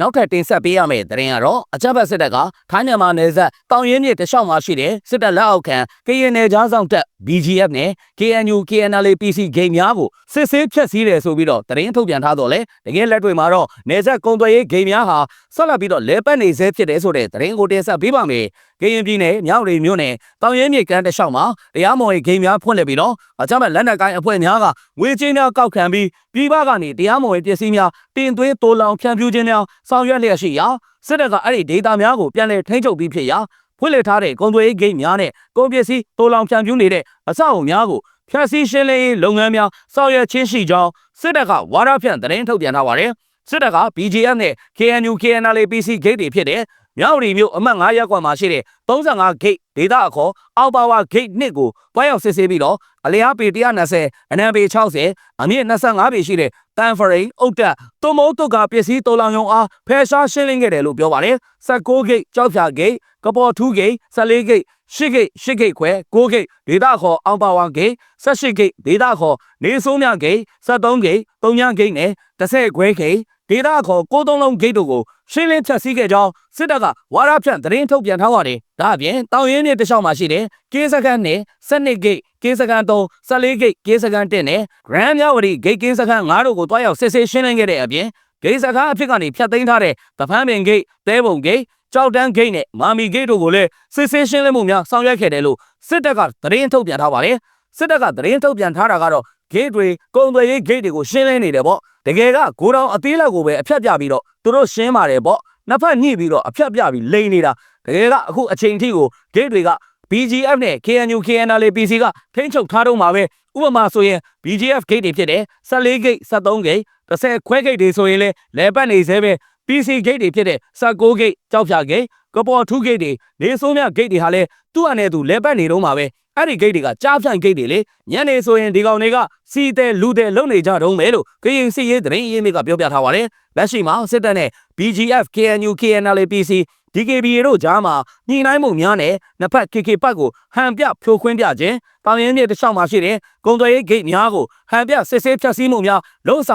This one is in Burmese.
နောက်ထပ်တင်ဆက်ပေးရမယ့်သတင်းကတော့အကြမ်းဖက်စစ်တပ်ကထိုင်းမြန်မာနယ်စပ်တောင်ရင်းမြစ်တလျှောက်မှာရှိတဲ့စစ်တပ်လက်အောက်ခံကရင်နယ်ကြားဆောင်တပ် BGF နဲ့ KNU KNLA PC ဂိမ်းများကိုစစ်ဆေးဖျက်ဆီးတယ်ဆိုပြီးတော့သတင်းထုတ်ပြန်ထားတော့လေတကယ်လက်တွေမှာတော့နယ်စပ်ကုံသွယ်ရေးဂိမ်းများဟာဆက်လက်ပြီးတော့လဲပတ်နေဆဲဖြစ်တယ်ဆိုတဲ့သတင်းကိုတင်ဆက်ပေးပါမယ်ကရင်ပြည်နယ်မြောက်ရီမြို့နယ်တောင်ရင်းမြစ်ကမ်းတလျှောက်မှာတရားမဝင်ဂိမ်းများဖွင့်လှစ်ပြီးတော့အကြမ်းဖက်လက်နက်ကိုင်းအဖွဲ့များကငွေကြေးများကောက်ခံပြီးပြည်ပကနေတရားမဝင်ပစ္စည်းများတင်သွင်းတိုးလောင်ဖြန့်ဖြူးခြင်းများဆောင်ရွက်လျက်ရှိရာစစ်တပ်ကအဲ့ဒီဒေတာများကိုပြန်လည်ထိန်းချုပ်ပြီးဖြစ်ရာဖွင့်လှစ်ထားတဲ့ကုန်သွယ်ရေးဂိမ်းများနဲ့ကုန်ပစ္စည်းတိုးလောင်ဖြန့်ဖြူးနေတဲ့အဆောက်အုံများကိုဖျက်ဆီးရှင်းလင်းရေးလုပ်ငန်းများဆောင်ရွက်ခြင်းရှိကြောင်းစစ်တပ်ကဝါဒဖြန့်သတင်းထုတ်ပြန်ထားပါတယ်စစ်တပ်က BGF နဲ့ KNU KNLA PC ဂိတ်တွေဖြစ်တဲ့ မြောက်ရီမြို့အမှတ်9ရပ်ကွက်မှာရှိတဲ့35ဂိတ်ဒေသအခေါ်အောက်ပါဝါဂိတ်1ကိုတွားရောက်စစ်ဆေးပြီးတော့အလျားပေ120အနံပေ60အမြင့်25ပေရှိတဲ့တန်ဖရိန်အုတ်တက်တုံမိုးတုတ်ကပစ္စည်းတော်လောင်ရုံအားဖယ်ရှားရှင်းလင်းခဲ့တယ်လို့ပြောပါတယ်16ဂိတ်ကြောက်ဖြာဂိတ်ကပေါ်ထူးဂိတ်14ဂိတ်10ဂိတ်10ဂိတ်ခွဲ9ဂိတ်ဒေသခေါ်အောက်ပါဝါဂိတ်18ဂိတ်ဒေသခေါ်နေဆိုးမြဂိတ်73ဂိတ်3ညဂိတ်နဲ့30ခွဲဂိတ် ဒေသခေါ်ကိုသုံးလုံးဂိတ်တို့ကိုရှင်းလင်းဖြတ်စည်းခဲ့ကြောင်းစစ်တပ်ကဝါရဖြန့်သတင်းထုတ်ပြန်ထားပါတယ်။ဒါအပြင်တောင်ရင်းမြစ်တစ်လျှောက်မှာရှိတဲ့ကင်းစကန်နဲ့12ဂိတ်ကင်းစကန်3 14ဂိတ်ကင်းစကန်1နဲ့ Grand မြဝတီဂိတ်ကင်းစကန်9တို့ကိုတွားရောက်စစ်ဆေးရှင်းလင်းခဲ့တဲ့အပြင်ဂိတ်စကားအဖြစ်ကနေဖြတ်သိမ်းထားတဲ့တဖန်းပင်ဂိတ်တဲဘုံဂိတ်ကြောက်တန်းဂိတ်နဲ့မာမီဂိတ်တို့ကိုလည်းစစ်ဆေးရှင်းလင်းမှုများဆောင်ရွက်ခဲ့တယ်လို့စစ်တပ်ကသတင်းထုတ်ပြန်ထားပါတယ်။စစ်တပ်ကသတင်းထုတ်ပြန်ထားတာကတော့ ဂိတ်တွေကုန်သွယ်ရေးဂိတ်တွေကိုရှင်းလင်းနေတယ်ပေါ့တကယ်ကဂိုတောင်အသေးလက်ကိုပဲအဖြတ်ပြပြီးတော့သူတို့ရှင်းပါတယ်ပေါ့နှစ်ဖက်ညှိပြီးတော့အဖြတ်ပြပြီးလိန်နေတာတကယ်ကအခုအချိန်ထိကိုဂိတ်တွေက BGF နဲ့ KNU KNLA PC ကထိန်းချုပ်ထားတော့မှာပဲဥပမာဆိုရင် BGF ဂိတ်တွေဖြစ်တယ်14ဂိတ်73ဂိတ်30ခွဲဂိတ်တွေဆိုရင်လည်းလဲပတ်နေသေးပဲ PC ဂိတ်တွေဖြစ်တဲ့16ဂိတ်ကြောက်ဖြာဂိတ်ကပေါ်ထူးဂိတ်တွေနေဆိုးမြဂိတ်တွေဟာလည်းသူ့အနေနဲ့သူလဲပတ်နေတော့မှာပဲ အဲ့ဒီဂိတ်တွေကကြားဖြန့်ဂိတ်တွေလေညနေဆိုရင်ဒီကောင်တွေကစီတဲလူတဲလုံနေကြတော့မယ်လို့ကရင်စီရေးသတင်းရေးမိကပြောပြထားပါတယ်လက်ရှိမှာစစ်တပ်နဲ့ BGF KNU KNLA PC DKBA တို့ကြားမှာညှိနှိုင်းမှုများနဲ့နှစ်ဖက် KK ပတ်ကိုဟန်ပြဖြိုခွင်းပြခြင်းတောင်ရင်းမြစ်တစ်လျှောက်မှာရှိတဲ့ကုန်သွယ်ရေးဂိတ်များကိုဟန်ပြစစ်ဆေးဖျက်ဆီးမှုများလုံဆောင်